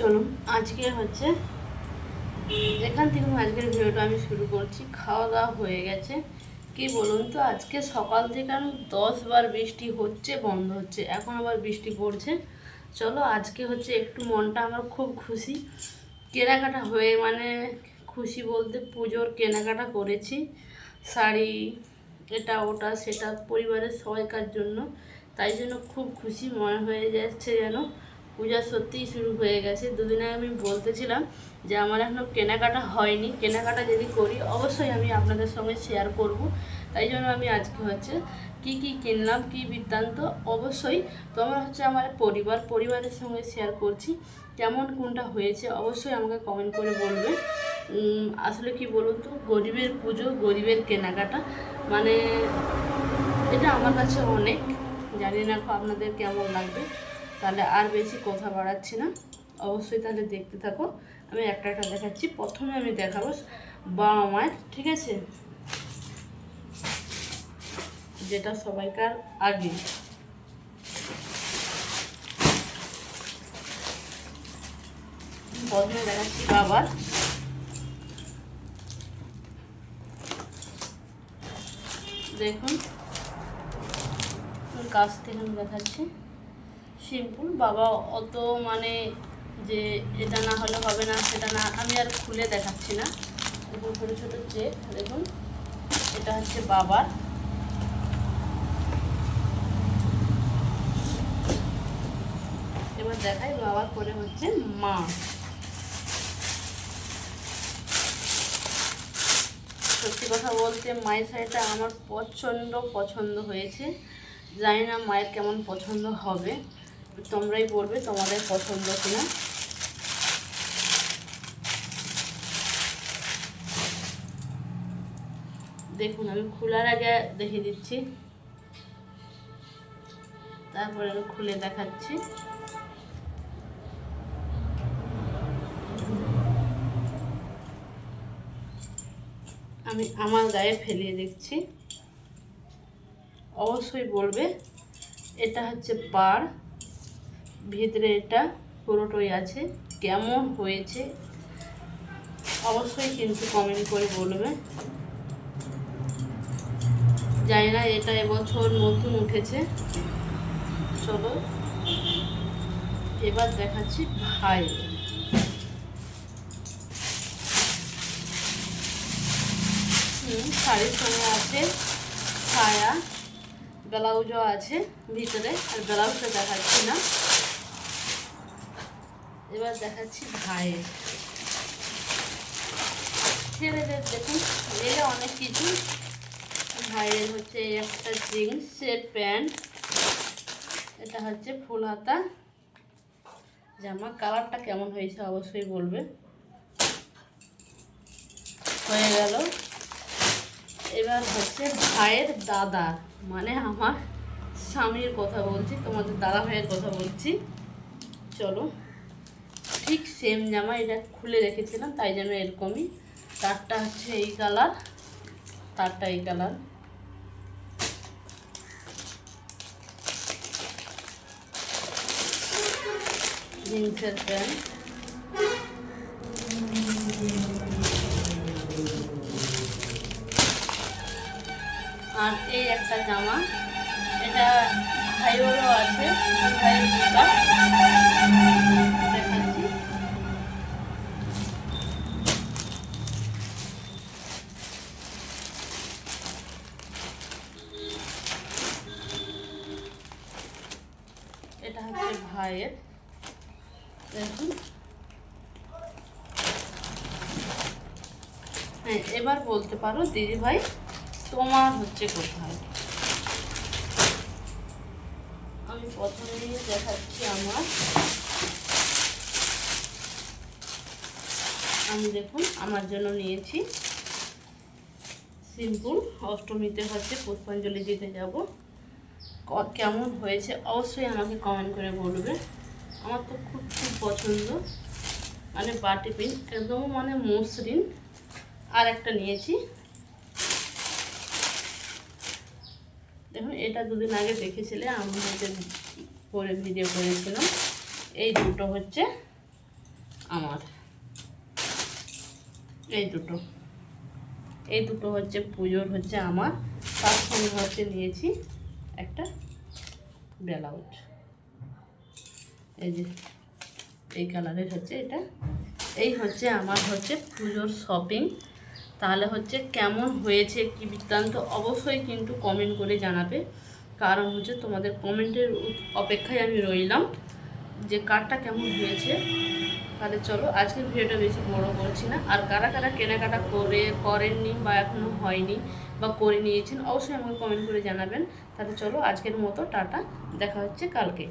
চলুন, আজকে হচ্ছে এখান থেকে আজকের ভিডিওটা আমি শুরু করছি। খাওয়া দাওয়া হয়ে গেছে। কি বলুন তো, আজকে সকাল থেকে আমি দশ বার বৃষ্টি হচ্ছে, বন্ধ হচ্ছে। এখন আবার বৃষ্টি পড়ছে। চলো, আজকে হচ্ছে একটু মনটা আমার খুব খুশি। কেনাকাটা হয়ে মানে খুশি বলতে পুজোর কেনাকাটা করেছি। শাড়ি, এটা, ওটা, সেটা পরিবারের সবাইকার জন্য। তাই জন্য খুব খুশি মনে হয়ে যাচ্ছে যেন। পূজা সত্যিই শুরু হয়ে গেছে। দুদিন আগে আমি বলতেছিলাম যে আমার এখনও কেনাকাটা হয়নি। কেনাকাটা যদি করি, অবশ্যই আমি আপনাদের সঙ্গে শেয়ার করব। তাই জন্য আমি আজকে হচ্ছে কি কি কিনলাম, কি বৃত্তান্ত, অবশ্যই তোমরা হচ্ছে আমার পরিবার, পরিবারের সঙ্গে শেয়ার করছি। কেমন কোনটা হয়েছে, অবশ্যই আমাকে কমেন্ট করে বলবে। আসলে কি বলুন তো, গরিবের পুজো, গরিবের কেনাকাটা মানে এটা আমার কাছে অনেক। জানি না আপনাদের কেমন লাগবে। তাহলে আর বেশি কথা বাড়াচ্ছি না। অবশ্যই তাহলে দেখতে থাকো। আমি একটা একটা দেখাচ্ছি। প্রথমে আমি দেখাবো বাবা মায়ের, ঠিক আছে? যেটা সবাইকার আগে। প্রথমে দেখাচ্ছি বাবার। দেখুন। কাছ থেকে আমি দেখাচ্ছি। সিম্পল। বাবা অত মানে যে এটা না হলে হবে না, সেটা না, আমি আর খুলে দেখাচ্ছি না। দেখুন ছোটো ছোটো চেক, দেখুন। এটা হচ্ছে বাবার। এবার দেখাই বাবার পরে হচ্ছে মা। সত্যি কথা বলতে মায়ের শাড়িটা আমার প্রচণ্ড পছন্দ হয়েছে। জানি না মায়ের কেমন পছন্দ হবে। তোমরাই বলবে তোমাদের পছন্দ কিনা। দেখুন, আমি খোলার আগে দেখে দিচ্ছি। তারপরে আমি খুলে দেখাচ্ছি। আমি আমার গায়ে ফেলিয়ে দেখছি। অবশ্যই বলবে এটা হচ্ছে পাড় ভিতরে এটা পুরোটাই আছে। কেমন হয়েছে? অবশ্যই কিন্তু কমেন্ট করে বলবে। জানি না, এটা এবছর নতুন উঠেছে। চলো, এবার দেখাচ্ছি ভাই। শাড়ির সঙ্গে আছে, ছায়া, ব্লাউজও আছে ভিতরে, আর ব্লাউজটা দেখাচ্ছি না। এবার দেখাচ্ছি ভাইয়ের। ছেলেদের দেখুন এলে অনেক কিছু। ভাইয়ের হচ্ছে একটা জিন্সের প্যান্ট, এটা হচ্ছে ফুল হাতা। জামা, কালারটা কেমন হয়েছে অবশ্যই বলবে। হয়ে গেল। এবার হচ্ছে ভাইয়ের দাদা মানে আমার স্বামীর কথা বলছি, তোমাদের দাদা ভাইয়ের কথা বলছি। চলো। ঠিক সেম জামা এটা খুলে রেখেছিলাম, তাই জন্য এরকমই। তারটা হচ্ছে এই কালার তারটা এই কালার জিন্সের প্যান্ট। আর এই একটা জামা, এটা ভাইয়েরও আছে, ভাইয়ের হচ্ছে ভাইয়ের। দেখুন। হ্যাঁ এবার বলতে পারো দিদি ভাই তোমার হচ্ছে কোথায়? আমি প্রথমেই দেখাচ্ছি আমার। আমি দেখুন, আমার জন্য নিয়েছি। সিম্পল, অষ্টমীতে হচ্ছে পুষ্পাঞ্জলি দিতে যাব। কেমন হয়েছে, অবশ্যই আমাকে কমেন্ট করে বলবে। আমার তো খুব খুব পছন্দ। মানে বাটি পিন একদম মানে মসৃণ। আর একটা নিয়েছি। দেখুন, এটা দুদিন আগে দেখেছিলে, আমি হচ্ছে করে ভিডিও করেছিলাম। এই দুটো হচ্ছে আমার। এই দুটো। এই দুটো হচ্ছে পুজোর হচ্ছে আমার। তার সঙ্গে হচ্ছে নিয়েছি একটা ব্লাউজ এই যে, এই কালারের হচ্ছে এটা। এই হচ্ছে আমার হচ্ছে পুজোর শপিং। তাহলে হচ্ছে কেমন হয়েছে, কি বৃত্তান্ত, অবশ্যই কিন্তু কমেন্ট করে জানাবে। কারণ হচ্ছে তোমাদের কমেন্টের অপেক্ষায় আমি রইলাম যে কারটা কেমন হয়েছে। তাহলে চলো, আজকের ভিডিওটা বেশি বড় করছি না। আর কারা কারা কেনাকাটা করে, করেননি বা এখনও হয়নি বা করে নিয়েছেন, অবশ্যই আমাকে কমেন্ট করে জানাবেন। তাহলে চলো, আজকের মতো, টাটা। দেখা হচ্ছে কালকে।